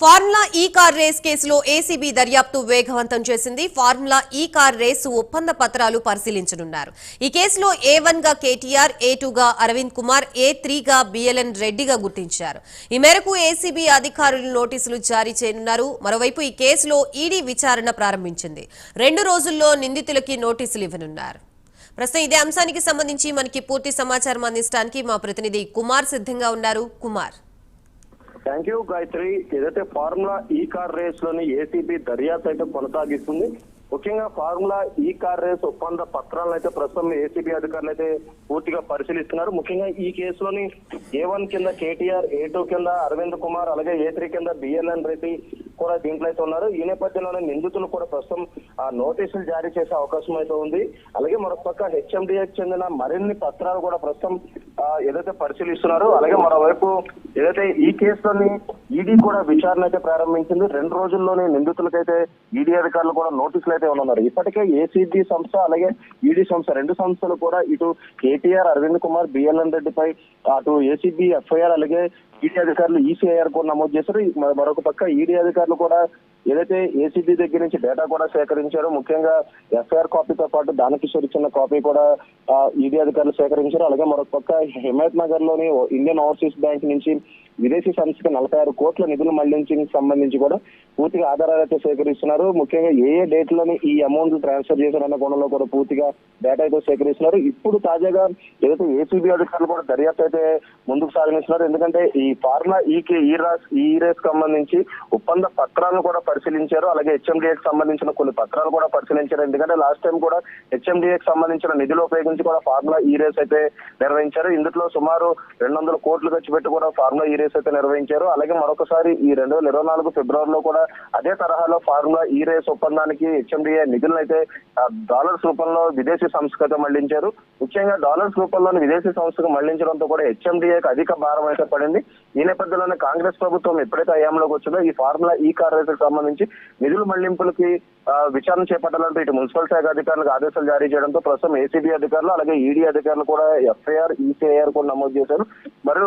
Formula ఈ car race కేసులో ACB దర్యాప్తు వేగవంతం చేసింది. ఫార్ములా ఈ కార్ రేసు ఒప్పంద పత్రాలు పరిశీలించనున్నారు. ఈ కేసులో ఏ వన్గా కేటీఆర్ ఏ గా అరవింద్ కుమార్ ఏ గా బిఎల్ఎన్ రెడ్డిగా గుర్తించారు. ఈ మేరకు ఏసీబీ అధికారులు నోటీసులు జారీ చేయనున్నారు. మరోవైపు ఈ కేసులో ఈడీ విచారణ ప్రారంభించింది. రెండు రోజుల్లో నిందితులకి నోటీసులు ఇవ్వనున్నారు. ప్రస్తుతం ఇదే అంశానికి సంబంధించి మనకి పూర్తి సమాచారం అందించడానికి మా ప్రతినిధి కుమార్ సిద్ధంగా ఉన్నారు. కుమార్. థ్యాంక్ యూ గాయత్రి ఏదైతే ఫార్ములా ఈ కార్ రేస్లోని ఏసీబీ దర్యాప్తు అయితే కొనసాగిస్తుంది ముఖ్యంగా ఫార్ములా ఈ కార్ రేస్ ఒప్పంద పత్రాలను అయితే ప్రస్తుతం ఏసీబీ అధికారులు అయితే పూర్తిగా పరిశీలిస్తున్నారు. ముఖ్యంగా ఈ కేసులోని ఏ వన్ కింద కేటీఆర్ ఏ టూ కింద అరవింద్ కుమార్ అలాగే ఏ త్రీ కింద బిఎన్ఎన్ రెడ్డి కూడా దీంట్లో అయితే ఉన్నారు. ఈ నేపథ్యంలోనే నిందితులు కూడా ప్రస్తుతం ఆ నోటీసులు జారీ చేసే అవకాశం అయితే ఉంది. అలాగే మరొక పక్క హెచ్ఎండిఏకి చెందిన మరిన్ని పత్రాలు కూడా ప్రస్తుతం ఏదైతే పరిశీలిస్తున్నారు అలాగే మరోవైపు ఏదైతే ఈ కేసులోని ఈడీ కూడా విచారణ అయితే ప్రారంభించింది. రెండు రోజుల్లోనే నిందితులకైతే ఈడీ అధికారులు కూడా నోటీసులు అయితే ఉన్నారు ఇప్పటికే ఏసీబీ సంస్థ అలాగే ఈడీ సంస్థ రెండు సంస్థలు కూడా ఇటు కేటీఆర్ అరవింద్ కుమార్ బిఎల్ఎన్ రెడ్డిపై అటు ఏసీబీ ఎఫ్ఐఆర్ అలాగే ఈడీ అధికారులు ఈసీఐఆర్ కూడా నమోదు చేశారు. మరొక పక్క ఈడీ అధికారులు కూడా ఏదైతే ఏసీబీ దగ్గర నుంచి డేటా కూడా సేకరించారో ముఖ్యంగా ఎఫ్ఐఆర్ కాపీతో పాటు దానకిషోర్ ఇచ్చిన కాపీ కూడా ఈడీ అధికారులు సేకరించారు. అలాగే మరొక పక్క హిమాయత్ నగర్లోని ఇండియన్ ఓవర్సీస్ బ్యాంక్ నుంచి విదేశీ సంస్థకి నలభై ఆరు కోట్ల నిధులు మళ్ళించడానికి సంబంధించి కూడా పూర్తిగా ఆధారాలు అయితే సేకరిస్తున్నారు. ముఖ్యంగా ఏ ఏ డేట్లోని ఈ అమౌంట్ ట్రాన్స్ఫర్ చేశారన్న కోణంలో కూడా పూర్తిగా డేటా అయితే సేకరిస్తున్నారు. ఇప్పుడు తాజాగా ఏదైతే ఏసీబీ అధికారులు కూడా దర్యాప్తు అయితే ముందుకు సాగనిస్తున్నారు ఎందుకంటే ఈ ఫార్మా e ఈ కే- ఈ e రాస్ ఈ e రేస్ సంబంధించి ఒప్పంద పత్రాలను కూడా పరిశీలించారు. అలాగే హెచ్ఎండిఏకి సంబంధించిన కొన్ని పత్రాలు కూడా పరిశీలించారు. ఎందుకంటే లాస్ట్ టైం కూడా హెచ్ఎండిఏకి సంబంధించిన నిధులు ఉపయోగించి కూడా ఫార్ములా ఈ రేస్ అయితే నిర్వహించారు ఇందులో సుమారు రెండు వందల కోట్లు ఖర్చు పెట్టి కూడా ఫార్ములా ఈ రేస్ అయితే నిర్వహించారు. అలాగే మరొకసారి ఈ రెండు వేల ఇరవై నాలుగు ఫిబ్రవరిలో కూడా అదే తరహాలో ఫార్ములా ఈ రేస్ ఒప్పందానికి హెచ్ఎండిఏ నిధులను అయితే డాలర్స్ రూపంలో విదేశీ సంస్థకు అయితే మళ్ళించారు. ముఖ్యంగా డాలర్స్ రూపంలోని విదేశీ సంస్థకు మళ్ళించడంతో కూడా హెచ్ఎండిఏకి అధిక భారం అయితే పడింది. ఈ నేపథ్యంలోనే కాంగ్రెస్ ప్రభుత్వం ఎప్పుడైతే అయాంలోకి వచ్చిందో ఈ ఫార్ములా ఈ కార్ రేసుకు సంబంధించి నిధుల మళ్ళింపులకి విచారణ చేపట్టాలంటూ ఇటు మున్సిపల్ శాఖ అధికారులకు ఆదేశాలు జారీ చేయడంతో ప్రస్తుతం ఏసీబీ అధికారులు అలాగే ఈడీ అధికారులు కూడా ఎఫ్ఐఆర్ ఈసీఐఆర్ కూడా నమోదు చేశారు. మరి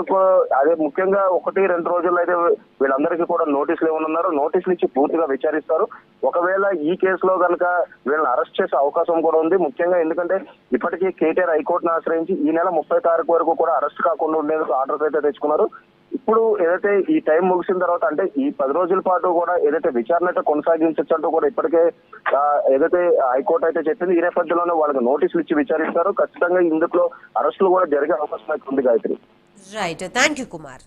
అదే ముఖ్యంగా ఒకటి రెండు రోజుల్లో అయితే వీళ్ళందరికీ కూడా నోటీసులు ఏమన్నారు నోటీసులు ఇచ్చి పూర్తిగా విచారిస్తారు. ఒకవేళ ఈ కేసులో కనుక వీళ్ళని అరెస్ట్ చేసే అవకాశం కూడా ఉంది. ముఖ్యంగా ఎందుకంటే ఇప్పటికీ కేటీఆర్ హైకోర్టును ఆశ్రయించి ఈ నెల ముప్పై తారీఖు వరకు కూడా అరెస్ట్ కాకుండా ఉండేందుకు ఆర్డర్స్ అయితే తెచ్చుకున్నారు. ఇప్పుడు ఏదైతే ఈ టైం ముగిసిన తర్వాత అంటే ఈ పది రోజుల పాటు కూడా ఏదైతే విచారణ అయితే కొనసాగించచ్చు అంటూ కూడా ఇప్పటికే ఏదైతే హైకోర్టు అయితే చెప్పింది ఈ నేపథ్యంలోనే వాళ్ళకి నోటీసులు ఇచ్చి విచారిస్తారు. ఖచ్చితంగా ఇందులో అరెస్టులు కూడా జరిగే అవకాశం అయితే ఉంది Gayatri. Right thank you Kumar